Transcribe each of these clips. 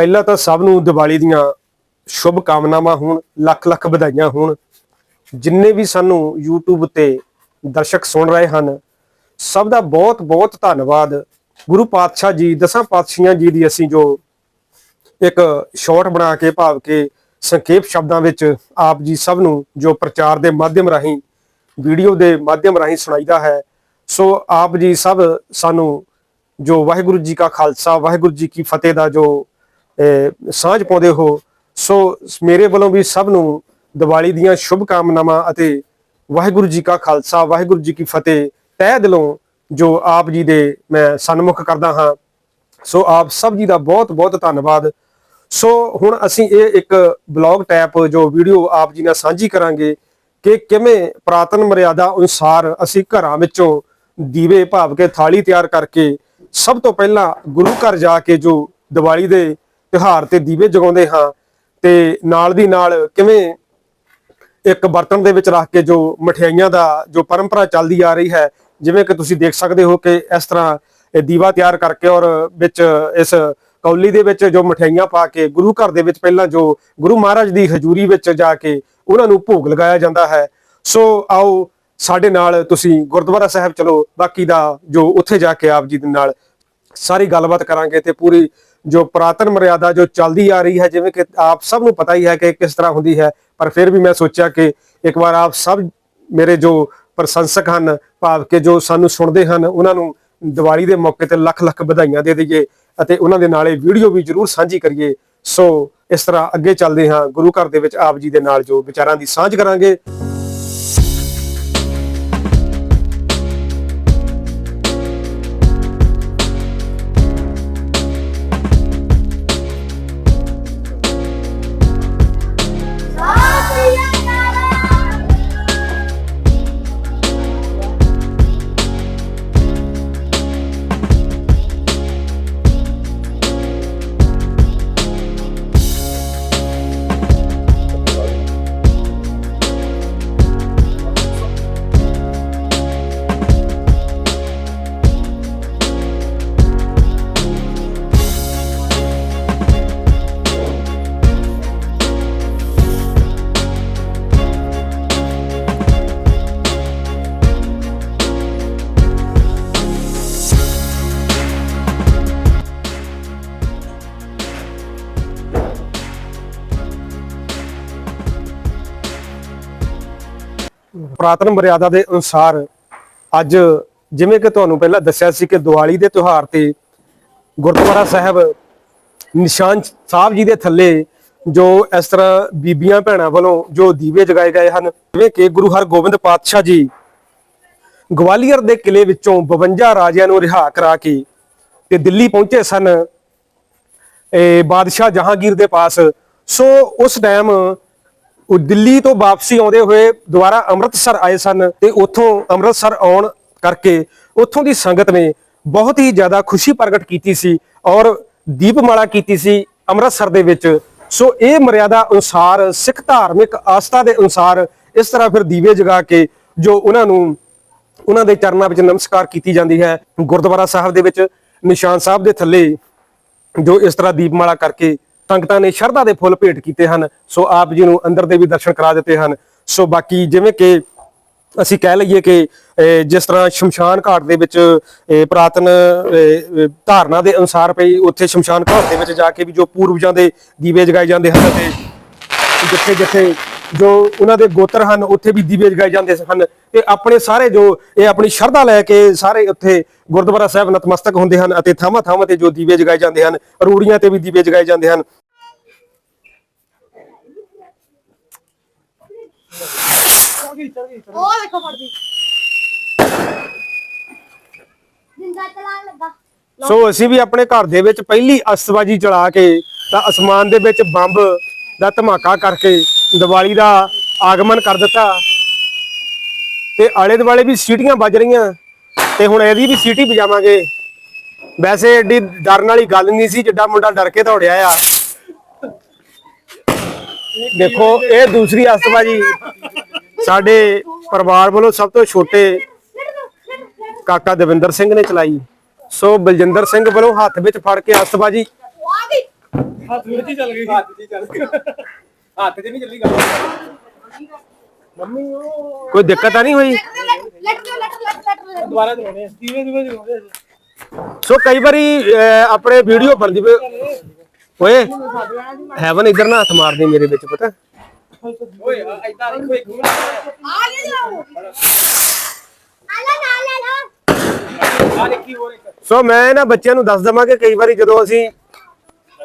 ਪਹਿਲਾਂ ਤਾਂ ਸਭ ਨੂੰ ਦੀਵਾਲੀ ਦੀਆਂ ਸ਼ੁਭ ਕਾਮਨਾਵਾਂ ਹੋਣ, ਲੱਖ ਲੱਖ ਵਧਾਈਆਂ ਹੋਣ। ਜਿੰਨੇ ਵੀ ਸਾਨੂੰ YouTube ਤੇ ਦਰਸ਼ਕ ਸੁਣ ਰਹੇ ਹਨ, ਸਭ ਦਾ ਬਹੁਤ ਬਹੁਤ ਧੰਨਵਾਦ। ਗੁਰੂ ਪਾਤਸ਼ਾਹ ਜੀ, ਦਸਾਂ ਪਾਤਸ਼ਾਹਾਂ ਜੀ ਦੀ ਅਸੀਂ ਜੋ ਇੱਕ ਸ਼ਾਰਟ ਬਣਾ ਕੇ, ਭਾਵ ਕੇ ਸੰਖੇਪ ਸ਼ਬਦਾਂ ਵਿੱਚ ਆਪ ਜੀ ਸਭ ਨੂੰ ਜੋ ਪ੍ਰਚਾਰ ਦੇ ਮਾਧਿਅਮ ਰਾਹੀਂ, ਵੀਡੀਓ ਦੇ ਮਾਧਿਅਮ ਰਾਹੀਂ ਸੁਣਾਈਦਾ ਹੈ, ਸੋ ਆਪ ਜੀ ਸਭ ਸਾਨੂੰ ਜੋ ਵਾਹਿਗੁਰੂ ਜੀ ਕਾ ਖਾਲਸਾ, ਵਾਹਿਗੁਰੂ ਜੀ ਕੀ ਫਤਿਹ ਦਾ ਜੋ ਸਾਂਝ ਪਾਉਂਦੇ ਹੋ। ਸੋ ਮੇਰੇ ਵੱਲੋਂ ਵੀ ਸਭ ਨੂੰ ਦੀਵਾਲੀ ਦੀਆਂ ਸ਼ੁਭ ਕਾਮਨਾਵਾਂ ਅਤੇ ਵਾਹਿਗੁਰੂ ਜੀ ਕਾ ਖਾਲਸਾ, ਵਾਹਿਗੁਰੂ ਜੀ ਕੀ ਫਤਿਹ। ਤਹਿ ਦਿਲੋਂ ਜੋ ਆਪ ਜੀ ਦੇ ਮੈਂ ਸਨਮੁਖ ਕਰਦਾ ਹਾਂ। ਸੋ ਆਪ ਸਭ ਜੀ ਦਾ ਬਹੁਤ ਬਹੁਤ ਧੰਨਵਾਦ। ਸੋ ਹੁਣ ਅਸੀਂ ਇਹ ਇੱਕ ਬਲੌਗ ਟੈਪ ਜੋ ਵੀਡੀਓ ਆਪ ਜੀ ਨਾਲ ਸਾਂਝੀ ਕਰਾਂਗੇ ਕਿ ਕਿਵੇਂ ਪ੍ਰਾਤਨ ਮਰਿਆਦਾ ਅਨੁਸਾਰ ਅਸੀਂ ਘਰਾਂ ਵਿੱਚੋਂ ਦੀਵੇ ਭਾਵ ਕੇ ਥਾਲੀ ਤਿਆਰ ਕਰਕੇ ਸਭ ਤੋਂ ਪਹਿਲਾਂ ਗੁਰੂ ਘਰ ਜਾ ਕੇ ਜੋ ਦੀਵਾਲੀ ਦੇ ਤਿਉਹਾਰ ਤੇ ਦੀਵੇ ਜਗਾਉਂਦੇ ਹਾਂ ਤੇ ਨਾਲ ਦੀ ਨਾਲ ਕਿਵੇਂ ਇੱਕ ਬਰਤਨ ਦੇ ਵਿੱਚ ਰੱਖ ਕੇ ਜੋ ਮਠਿਆਈਆਂ ਦਾ ਜੋ ਪਰੰਪਰਾ ਚੱਲਦੀ ਆ ਰਹੀ ਹੈ, ਜਿਵੇਂ ਕਿ ਤੁਸੀਂ ਦੇਖ ਸਕਦੇ ਹੋ ਕਿ ਇਸ ਤਰ੍ਹਾਂ ਇਹ ਦੀਵਾ ਤਿਆਰ ਕਰਕੇ ਔਰ ਵਿੱਚ ਇਸ ਕੌਲੀ ਦੇ ਵਿੱਚ ਜੋ ਮਠਿਆਈਆਂ ਪਾ ਕੇ ਗੁਰੂ ਘਰ ਦੇ ਵਿੱਚ ਪਹਿਲਾਂ ਜੋ ਗੁਰੂ ਮਹਾਰਾਜ ਦੀ ਹਜ਼ੂਰੀ ਵਿੱਚ ਜਾ ਕੇ ਉਹਨਾਂ ਨੂੰ ਭੋਗ ਲਗਾਇਆ ਜਾਂਦਾ ਹੈ। ਸੋ ਆਓ ਸਾਡੇ ਨਾਲ ਤੁਸੀਂ ਗੁਰਦੁਆਰਾ ਸਾਹਿਬ ਚਲੋ, ਬਾਕੀ ਦਾ ਜੋ ਉੱਥੇ ਜਾ ਕੇ ਆਪ ਜੀ ਦੇ ਨਾਲ ਸਾਰੀ ਗੱਲਬਾਤ ਕਰਾਂਗੇ ਤੇ ਪੂਰੀ ਜੋ ਪ੍ਰਾਤਨ ਮਰਿਆਦਾ ਜੋ ਚੱਲਦੀ ਆ ਰਹੀ ਹੈ, ਜਿਵੇਂ ਕਿ ਆਪ ਸਭ ਨੂੰ ਪਤਾ ਹੀ ਹੈ ਕਿ ਕਿਸ ਤਰ੍ਹਾਂ ਹੁੰਦੀ ਹੈ, ਪਰ ਫਿਰ ਵੀ ਮੈਂ ਸੋਚਿਆ ਕਿ ਇੱਕ ਵਾਰ ਆਪ ਸਭ ਮੇਰੇ ਜੋ ਪ੍ਰਸ਼ੰਸਕ ਹਨ, ਭਾਵ ਕਿ ਜੋ ਸਾਨੂੰ ਸੁਣਦੇ ਹਨ, ਉਹਨਾਂ ਨੂੰ ਦੀਵਾਲੀ ਦੇ ਮੌਕੇ ਤੇ ਲੱਖ ਲੱਖ ਵਧਾਈਆਂ ਦੇ ਦਈਏ ਅਤੇ ਉਹਨਾਂ ਦੇ ਨਾਲ ਇਹ ਵੀਡੀਓ ਵੀ ਜਰੂਰ ਸਾਂਝੀ ਕਰੀਏ। ਸੋ ਇਸ ਤਰ੍ਹਾਂ ਅੱਗੇ ਚੱਲਦੇ ਹਾਂ, ਗੁਰੂ ਘਰ ਦੇ ਵਿੱਚ ਆਪ ਜੀ ਦੇ ਨਾਲ ਜੋ ਵਿਚਾਰਾਂ ਦੀ ਸਾਂਝ ਕਰਾਂਗੇ। ਪ੍ਰਾਤਨ ਮਰਿਆਦਾ ਦੇ ਅਨੁਸਾਰ ਅੱਜ ਜਿਵੇਂ ਕਿ ਤੁਹਾਨੂੰ ਪਹਿਲਾਂ ਦੱਸਿਆ ਸੀ ਕਿ ਦੀਵਾਲੀ ਦੇ ਤਿਉਹਾਰ ਤੇ ਗੁਰਦੁਆਰਾ ਸਾਹਿਬ ਨਿਸ਼ਾਨ ਸਾਹਿਬ ਜੀ ਦੇ ਥੱਲੇ ਜੋ ਇਸ ਤਰ੍ਹਾਂ ਬੀਬੀਆਂ ਭੈਣਾਂ ਵੱਲੋਂ ਜੋ ਦੀਵੇ ਜਗਾਏ ਗਏ ਹਨ, ਜਿਵੇਂ ਕਿ ਗੁਰੂ ਹਰਗੋਬਿੰਦ ਪਾਤਸ਼ਾਹ ਜੀ ਗਵਾਲੀਅਰ ਦੇ ਕਿਲੇ ਵਿੱਚੋਂ 52 ਰਾਜਿਆਂ ਨੂੰ ਰਿਹਾ ਕਰਾ ਕੇ ਤੇ ਦਿੱਲੀ ਪਹੁੰਚੇ ਸਨ। ਇਹ ਬਾਦਸ਼ਾਹ ਜਹਾਂਗੀਰ ਦੇ ਪਾਸ। ਸੋ ਉਸ ਟਾਈਮ ਉਹ ਦਿੱਲੀ ਤੋਂ ਵਾਪਸੀ ਆਉਂਦੇ ਹੋਏ ਦੁਬਾਰਾ ਅੰਮ੍ਰਿਤਸਰ ਆਏ ਸਨ ਤੇ ਉੱਥੋਂ ਅੰਮ੍ਰਿਤਸਰ ਆਉਣ ਕਰਕੇ ਉੱਥੋਂ ਦੀ ਸੰਗਤ ਨੇ ਬਹੁਤ ਹੀ ਜ਼ਿਆਦਾ ਖੁਸ਼ੀ ਪ੍ਰਗਟ ਕੀਤੀ ਸੀ ਔਰ ਦੀਪਮਾਲਾ ਕੀਤੀ ਸੀ ਅੰਮ੍ਰਿਤਸਰ ਦੇ ਵਿੱਚ। ਸੋ ਇਹ ਮਰਿਆਦਾ ਅਨੁਸਾਰ, ਸਿੱਖ ਧਾਰਮਿਕ ਆਸਥਾ ਦੇ ਅਨੁਸਾਰ ਇਸ ਤਰ੍ਹਾਂ ਫਿਰ ਦੀਵੇ ਜਗਾ ਕੇ ਜੋ ਉਹਨਾਂ ਨੂੰ, ਉਹਨਾਂ ਦੇ ਚਰਨਾਂ ਵਿੱਚ ਨਮਸਕਾਰ ਕੀਤੀ ਜਾਂਦੀ ਹੈ। ਗੁਰਦੁਆਰਾ ਸਾਹਿਬ ਦੇ ਵਿੱਚ ਨਿਸ਼ਾਨ ਸਾਹਿਬ ਦੇ ਥੱਲੇ ਜੋ ਇਸ ਤਰ੍ਹਾਂ ਦੀਪਮਾਲਾ ਕਰਕੇ ਸੰਗਤਾਂ ਨੇ ਸ਼ਰਧਾ ਦੇ ਫੁੱਲ ਭੇਟ ਕੀਤੇ ਹਨ। ਸੋ ਆਪ ਜੀ ਨੂੰ ਅੰਦਰ ਦੇ ਵੀ ਦਰਸ਼ਨ ਕਰਾ ਦਿੱਤੇ ਹਨ। ਸੋ ਬਾਕੀ ਜਿਵੇਂ ਕਿ ਅਸੀਂ ਕਹਿ ਲਈਏ ਕਿ ਜਿਸ ਤਰ੍ਹਾਂ ਸ਼ਮਸ਼ਾਨ ਘਾਟ ਦੇ ਵਿੱਚ ਅਹ, ਪ੍ਰਾਤਨ ਧਾਰਨਾ ਦੇ ਅਨੁਸਾਰ ਪਈ ਉੱਥੇ ਸ਼ਮਸ਼ਾਨ ਘਾਟ ਦੇ ਵਿੱਚ ਜਾ ਕੇ ਵੀ ਜੋ ਪੂਰਵਜਾਂ ਦੇ ਦੀਵੇ ਜਗਾਏ ਜਾਂਦੇ ਹਨ ਤੇ ਜਿੱਥੇ ਜਿੱਥੇ ਜੋ ਉਹਨਾਂ ਦੇ ਗੋਤਰ ਹਨ ਉੱਥੇ ਵੀ ਦੀਵੇ ਜਗਾਏ ਜਾਂਦੇ ਹਨ ਤੇ ਆਪਣੇ ਸਾਰੇ ਜੋ ਇਹ ਆਪਣੀ ਸ਼ਰਧਾ ਲੈ ਕੇ ਸਾਰੇ ਉੱਥੇ ਗੁਰਦੁਆਰਾ ਸਾਹਿਬ ਨਤਮਸਤਕ ਹੁੰਦੇ ਹਨ ਅਤੇ ਥਾਵਾਂ ਥਾਵਾਂ ਤੇ ਜੋ ਦੀਵੇ ਜਗਾਏ ਜਾਂਦੇ ਹਨ ਰੂੜੀਆਂ ਤੇ ਵੀ ਦੀਵੇ ਜਗਾਏ ਜਾਂਦੇ ਹਨ। ਉਹ ਦੇਖੋ ਫੜਦੀ। ਜਿੰਦਾ ਚਲਾਣ ਲੱਗਾ। ਸੋ ਅਸੀਂ ਵੀ ਆਪਣੇ ਘਰ ਦੇ ਵਿੱਚ ਪਹਿਲੀ ਅਸਤਬਾਜੀ ਚਲਾ ਕੇ ਤਾਂ ਅਸਮਾਨ ਦੇ ਵਿੱਚ ਬੰਬ ਦਾ ਧਮਾਕਾ ਕਰਕੇ ਦੀਵਾਲੀ ਦਾ ਆਗਮਨ ਕਰ ਦਿੱਤਾ। ਤੇ ਆਲੇ ਦੁਆਲੇ ਵੀ ਸੀਟੀਆਂ ਵੱਜ ਰਹੀਆਂ ਤੇ ਹੁਣ ਇਹਦੀ ਵੀ ਸੀਟੀ ਵਜਾਵਾਂਗੇ। ਵੈਸੇ ਏਡੀ ਡਰਨ ਵਾਲੀ ਗੱਲ ਨਹੀਂ ਸੀ ਜਿੱਡਾ ਮੁੰਡਾ ਡਰ ਕੇ ਦੌੜਿਆ ਆ। ਦੇਖੋ ਇਹ ਦੂਸਰੀ ਅਸਤਬਾਜੀ। ਸਾਡੇ ਪਰਿਵਾਰ ਵੱਲੋਂ ਸਭ ਤੋਂ ਛੋਟੇ ਕਾਕਾ ਦਵਿੰਦਰ ਸਿੰਘ ਨੇ ਚਲਾਈ। ਸੋ ਬਲਜਿੰਦਰ ਸਿੰਘ ਵੱਲੋਂ ਹੱਥ ਵਿੱਚ ਫੜ ਕੇ ਅਸਤਬਾਜੀ। ਉਹ ਆ ਗਈ ਹੱਥ ਵਿੱਚ ਹੀ ਚੱਲ ਗਈ। ਹੱਥ 'ਚ ਹੀ ਚੱਲ ਗਿਆ ਹੱਥ 'ਚ ਨਹੀਂ ਚੱਲੀ ਗੱਲ। ਮੰਮੀ ਉਹ ਕੋਈ ਦਿੱਕਤ ਤਾਂ ਨਹੀਂ ਹੋਈ? ਦੁਬਾਰਾ ਚਲਾਉਣੇ ਸੋ ਕਈ ਵਾਰੀ ਅਹ, ਆਪਣੇ ਵੀਡੀਓ ਬਣਦੀ ਪਈ ਓਏ ਹੈਵਨ ਇਧਰ ਨਾ ਹੱਥ ਮਾਰਦੇ ਮੇਰੇ ਵਿੱਚ ਪਤਾ? ਓਏ ਐਦਾਂ ਦੇਖੋ ਇੱਕ ਮਿੰਟ ਆ ਲੈ ਜਾਓ ਆ ਲੈ ਲੈ ਨਾ ਆ ਦੇਖੀ ਹੋਰ ਇੱਕ? ਸੋ ਮੈਂ ਇਹਨਾਂ ਬੱਚਿਆਂ ਨੂੰ ਦੱਸ ਦਵਾਂ ਕਿ ਕਈ ਵਾਰੀ ਜਦੋਂ ਅਸੀਂ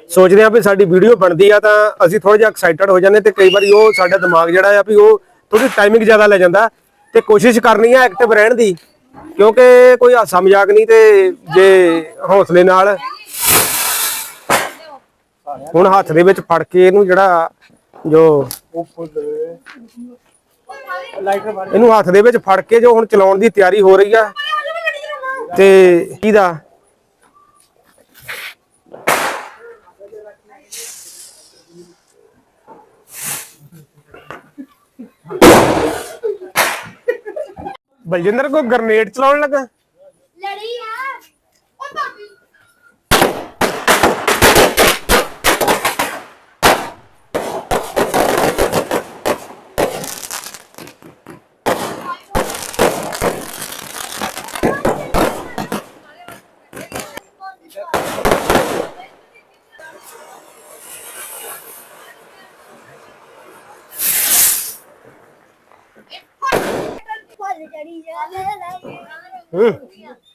ਸੋਚਦੇ ਹਾਂ ਵੀ ਸਾਡੀ ਵੀਡੀਓ ਬਣਦੀ ਆ ਤਾਂ ਅਸੀਂ ਥੋੜਾ ਜਿਹਾ ਐਕਸਾਈਟਡ ਹੋ ਜਾਂਦੇ ਤੇ ਕਈ ਵਾਰੀ ਉਹ ਸਾਡਾ ਦਿਮਾਗ ਜਿਹੜਾ ਆ ਵੀ ਉਹ ਥੋੜੀ ਟਾਈਮਿੰਗ ਜ਼ਿਆਦਾ ਲੈ ਜਾਂਦਾ। ਤੇ ਕੋਸ਼ਿਸ਼ ਕਰਨੀ ਆ ਐਕਟਿਵ ਰਹਿਣ ਦੀ, ਕਿਉਂਕਿ ਕੋਈ ਹਾਸਾ ਮਜ਼ਾਕ ਨਹੀਂ ਤੇ ਜੇ ਹੌਸਲੇ ਨਾਲ। ਹੁਣ ਹੱਥ ਦੇ ਵਿੱਚ ਫੜ ਕੇ ਇਹਨੂੰ ਜਿਹੜਾ ਜੋ ਇਹਨੂੰ ਹੱਥ ਦੇ ਵਿੱਚ ਫੜ ਕੇ ਜੋ ਹੁਣ ਚਲਾਉਣ ਦੀ ਤਿਆਰੀ ਹੋ ਰਹੀ ਆ। ਤੇ ਕਿਹਦਾ? ਬਲਜਿੰਦਰ ਕੋ ਗ੍ਰਨੇਡ ਚਲਾਉਣ ਲੱਗਾ ਲੜੀ ਆ ਉਹ ਭਾਬੀ ਫੁੱਲ ਚੜੀ ਜਾ ਲੈ ਲੈ ਹੂੰ ਸਾਰੀ ਚੱਟਰ ਬਟਰ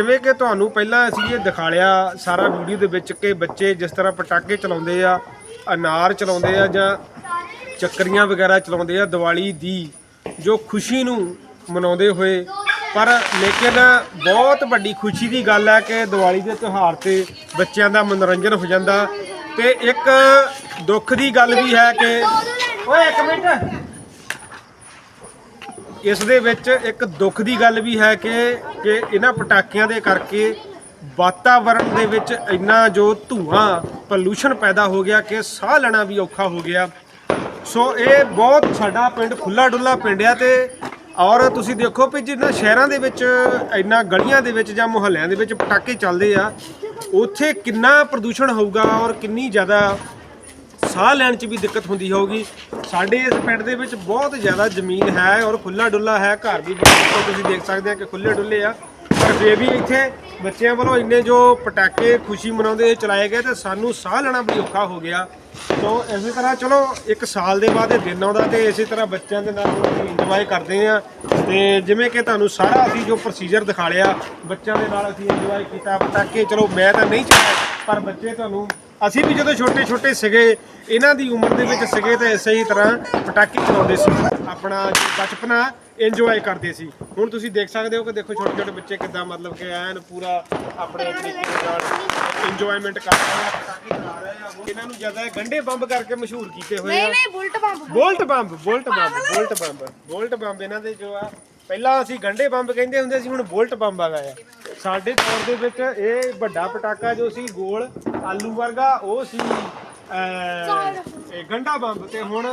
ਜਿਵੇਂ ਕਿ ਤੁਹਾਨੂੰ ਪਹਿਲਾਂ ਅਸੀਂ ਇਹ ਦਿਖਾ ਲਿਆ ਸਾਰਾ ਵੀਡੀਓ ਦੇ ਵਿੱਚ ਕਿ ਬੱਚੇ ਜਿਸ ਤਰ੍ਹਾਂ ਪਟਾਕੇ ਚਲਾਉਂਦੇ ਆ, ਅਨਾਰ ਚਲਾਉਂਦੇ ਆ ਜਾਂ ਚੱਕਰੀਆਂ ਵਗੈਰਾ ਚਲਾਉਂਦੇ ਆ ਦੀਵਾਲੀ ਦੀ, ਜੋ ਖੁਸ਼ੀ ਨੂੰ ਮਨਾਉਂਦੇ ਹੋਏ। ਪਰ ਲੇਕਿਨ ਬਹੁਤ ਵੱਡੀ ਖੁਸ਼ੀ ਦੀ ਗੱਲ ਹੈ ਕਿ ਦੀਵਾਲੀ ਦੇ ਤਿਉਹਾਰ ਤੇ ਬੱਚਿਆਂ ਦਾ ਮਨੋਰੰਜਨ ਹੋ ਜਾਂਦਾ ਤੇ ਇੱਕ ਦੁੱਖ ਦੀ ਗੱਲ ਵੀ ਹੈ ਕਿ ਓਏ ਇੱਕ ਮਿੰਟ। ਇਸ ਦੇ ਵਿੱਚ ਇੱਕ ਦੁੱਖ ਦੀ ਗੱਲ ਵੀ ਹੈ ਕਿ ਕਿ ਇਹਨਾਂ ਪਟਾਕਿਆਂ ਦੇ ਕਰਕੇ ਵਾਤਾਵਰਣ ਦੇ ਵਿੱਚ ਇੰਨਾ ਜੋ ਧੂਆਂ ਪੋਲੂਸ਼ਨ ਪੈਦਾ ਹੋ ਗਿਆ ਕਿ ਸਾਹ ਲੈਣਾ ਵੀ ਔਖਾ ਹੋ ਗਿਆ। ਸੋ ਇਹ ਬਹੁਤ ਸਾਡਾ ਪਿੰਡ ਖੁੱਲਾ ਡੁੱਲਾ ਪਿੰਡ ਆ ਤੇ ਔਰ ਤੁਸੀਂ ਦੇਖੋ ਵੀ ਜਿੰਨਾ ਸ਼ਹਿਰਾਂ ਦੇ ਵਿੱਚ ਇੰਨਾ ਗਲੀਆਂ ਦੇ ਵਿੱਚ ਜਾਂ ਮੁਹੱਲਿਆਂ ਦੇ ਵਿੱਚ ਪਟਾਕੇ ਚੱਲਦੇ ਆ, ਉੱਥੇ ਕਿੰਨਾ ਪ੍ਰਦੂਸ਼ਣ ਹੋਊਗਾ ਔਰ ਕਿੰਨੀ ਜ਼ਿਆਦਾ ਸਾਹ ਲੈਣ 'ਚ ਵੀ ਦਿੱਕਤ ਹੁੰਦੀ ਹੋਊਗੀ। ਸਾਡੇ ਇਸ ਪਿੰਡ ਦੇ ਵਿੱਚ ਬਹੁਤ ਜ਼ਿਆਦਾ ਜ਼ਮੀਨ ਹੈ ਔਰ ਖੁੱਲਾ ਡੁੱਲਾ ਹੈ। ਘਰ ਵੀ ਤੁਸੀਂ ਦੇਖ ਸਕਦੇ ਆ ਕਿ ਖੁੱਲੇ ਡੁੱਲੇ ਆ। ਪਰ ਜੇ ਵੀ ਇੱਥੇ ਬੱਚਿਆਂ ਵੱਲੋਂ ਇੰਨੇ ਜੋ ਪਟਾਕੇ ਖੁਸ਼ੀ ਮਨਾਉਂਦੇ ਚਲਾਏ ਗਏ ਤੇ ਸਾਨੂੰ ਸਾਹ ਲੈਣਾ ਵੀ ਔਖਾ ਹੋ ਗਿਆ। ਸੋ ਇਸੇ ਤਰ੍ਹਾਂ ਚਲੋ, ਇੱਕ ਸਾਲ ਦੇ ਬਾਅਦ ਇਹ ਦਿਨ ਆਉਂਦਾ ਤੇ ਇਸੇ ਤਰ੍ਹਾਂ ਬੱਚਿਆਂ ਦੇ ਨਾਲ ਅਸੀਂ ਇੰਜੋਏ ਕਰਦੇ ਆ। ਤੇ ਜਿਵੇਂ ਕਿ ਤੁਹਾਨੂੰ ਸਾਰਾ ਅਸੀਂ ਜੋ ਪ੍ਰੋਸੀਜਰ ਦਿਖਾ ਲਿਆ, ਬੱਚਿਆਂ ਦੇ ਨਾਲ ਅਸੀਂ ਇੰਜੋਏ ਕੀਤਾ। ਪਟਾਕੇ, ਚਲੋ ਮੈਂ ਤਾਂ ਨਹੀਂ ਚਲਾਇਆ ਪਰ ਬੱਚੇ ਤੁਹਾਨੂੰ ਅਸੀਂ ਵੀ ਜਦੋਂ ਛੋਟੇ ਛੋਟੇ ਸੀਗੇ ਇਹਨਾਂ ਦੀ ਉਮਰ ਦੇ ਵਿੱਚ ਸੀਗੇ ਤਾਂ ਇਸੇ ਹੀ ਤਰ੍ਹਾਂ ਪਟਾਕੇ ਚਲਾਉਂਦੇ ਸੀ। ਆਪਣਾ ਬਚਪਨਾ ਇੰਜੋਏ ਕਰਦੇ ਸੀ। ਹੁਣ ਤੁਸੀਂ ਦੇਖ ਸਕਦੇ ਹੋ ਕਿ ਦੇਖੋ ਛੋਟੇ ਛੋਟੇ ਬੱਚੇ ਕਿੱਦਾਂ ਮਤਲਬ ਕਿ ਐਨ ਪੂਰਾ ਆਪਣੇ ਤਰੀਕੇ ਨਾਲ ਇੰਜੋਇਮੈਂਟ ਕਰ ਰਹੇ ਆ ਪਟਾਕੇ ਚਲਾ ਰਹੇ ਆ। ਹੁਣ ਇਹਨਾਂ ਨੂੰ ਜ਼ਿਆਦਾ ਗੰਡੇ ਬੰਬ ਕਰਕੇ ਮਸ਼ਹੂਰ ਕੀਤੇ ਹੋਏ ਨਹੀਂ ਆ। ਨਹੀਂ bullet pump bolt bomb bolt bomb bolt bomb. Bolt bomb ਇਹਨਾਂ ਦੇ ਜੋ ਆ ਪਹਿਲਾਂ ਅਸੀਂ ਗੰਡੇ ਬੰਬ ਕਹਿੰਦੇ ਹੁੰਦੇ ਸੀ, ਹੁਣ ਬੁਲਟ ਬੰਬ ਆ ਗਿਆ। ਸਾਡੇ ਦੌਰ ਦੇ ਵਿੱਚ ਇਹ ਵੱਡਾ ਪਟਾਕਾ ਜੋ ਸੀ, ਗੋਲ ਆਲੂ ਵਰਗਾ, ਉਹ ਸੀ ਇਹ ਗੰਡਾ ਬੰਬ ਤੇ ਹੁਣ